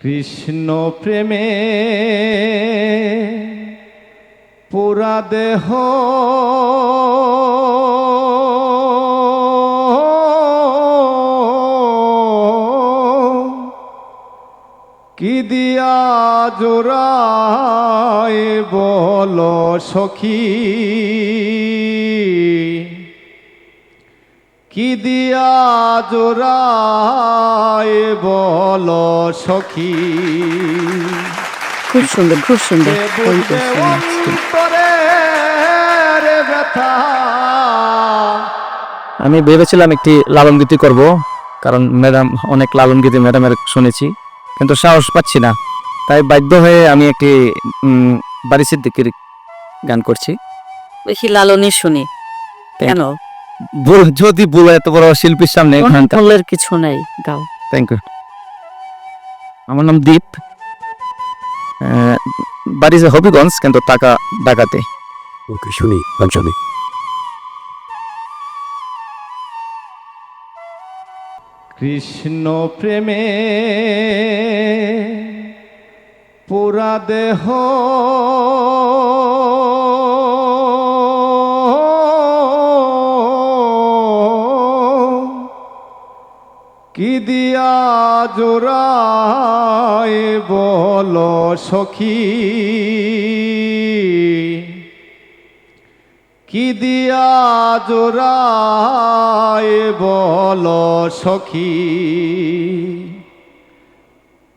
কৃষ্ণ প্রেমে পুরা দেহ কি দিয়া জোড়ায় বল সখী? কি দিয়া জোড়ায় বল সখী? খুব সুন্দর খুব সুন্দর আমি ভেবেছিলাম একটি লালন গীতি করব কারণ ম্যাডাম অনেক লালন গীতি ম্যাডামের শুনেছি কিন্তু সাহস পাচ্ছি না। তাই বাধ্য হয়ে আমি একটি উম, বাড়ি সিদ্দিকির গান করছি। বেশি লালনই শুনি। কেন? যদি হয় এত বড় শিল্পীর সামনে গানটা কিছু নাই গাও। থ্যাংক ইউ আমার নাম দীপ। বাড়ি যে হবিগঞ্জ কিন্তু টাকা ঢাকাতে। ওকে শুনি গান শুনি। কৃষ্ণ প্রেমে পুরা দেহ কি দিয়া জোড়ায় বল সখী? কি দিয়া জোড়ায় বল সখী?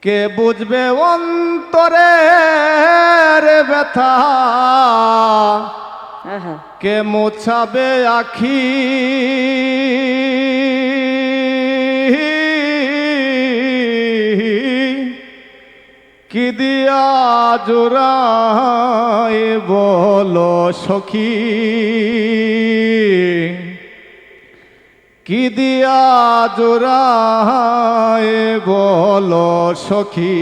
কে বুঝবে অন্তরের ব্যথা? কে মোছাবে আখি? কি দিয়া জোড়ায় বল সখী? কি দিয়া জোড়ায় বল সখী?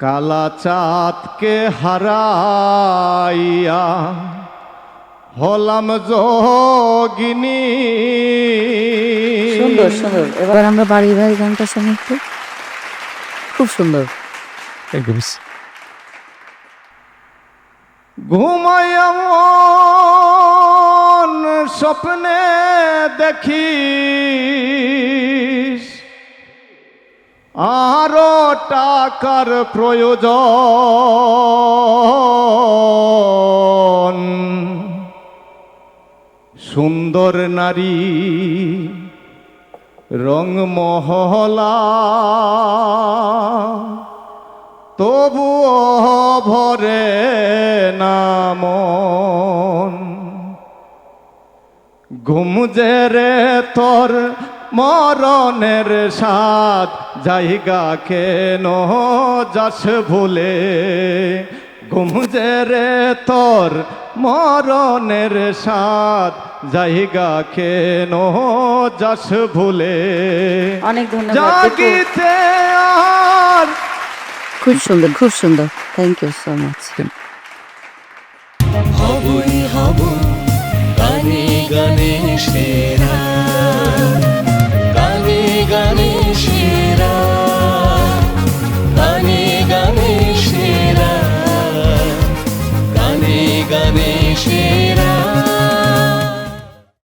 কালা চাঁদকে হারাইয়া হলাম যোগিনী সুন্দর সুন্দর। এবার আমরা বাড়ি বাড়ি গানটা শুনি একটু। খুব সুন্দর। ইউ স্বপ্নে দেখি আরও টাকার প্রয়োজন। সুন্দর নারী রং মহলা। তবুও ভরে নামন ঘুমজে রে তোর মরণের সাথ জায়গা কেন যাস ভুলে? ঘুমজে রে তোর মরণের সাথ জায়গা কেন যাস ভুলে। অনেক ধন্যবাদ। জাগিতে আর। খুব সুন্দর খুব সুন্দর। থ্যাংক ইউ সো মাচ হবই হব গানে গানে সে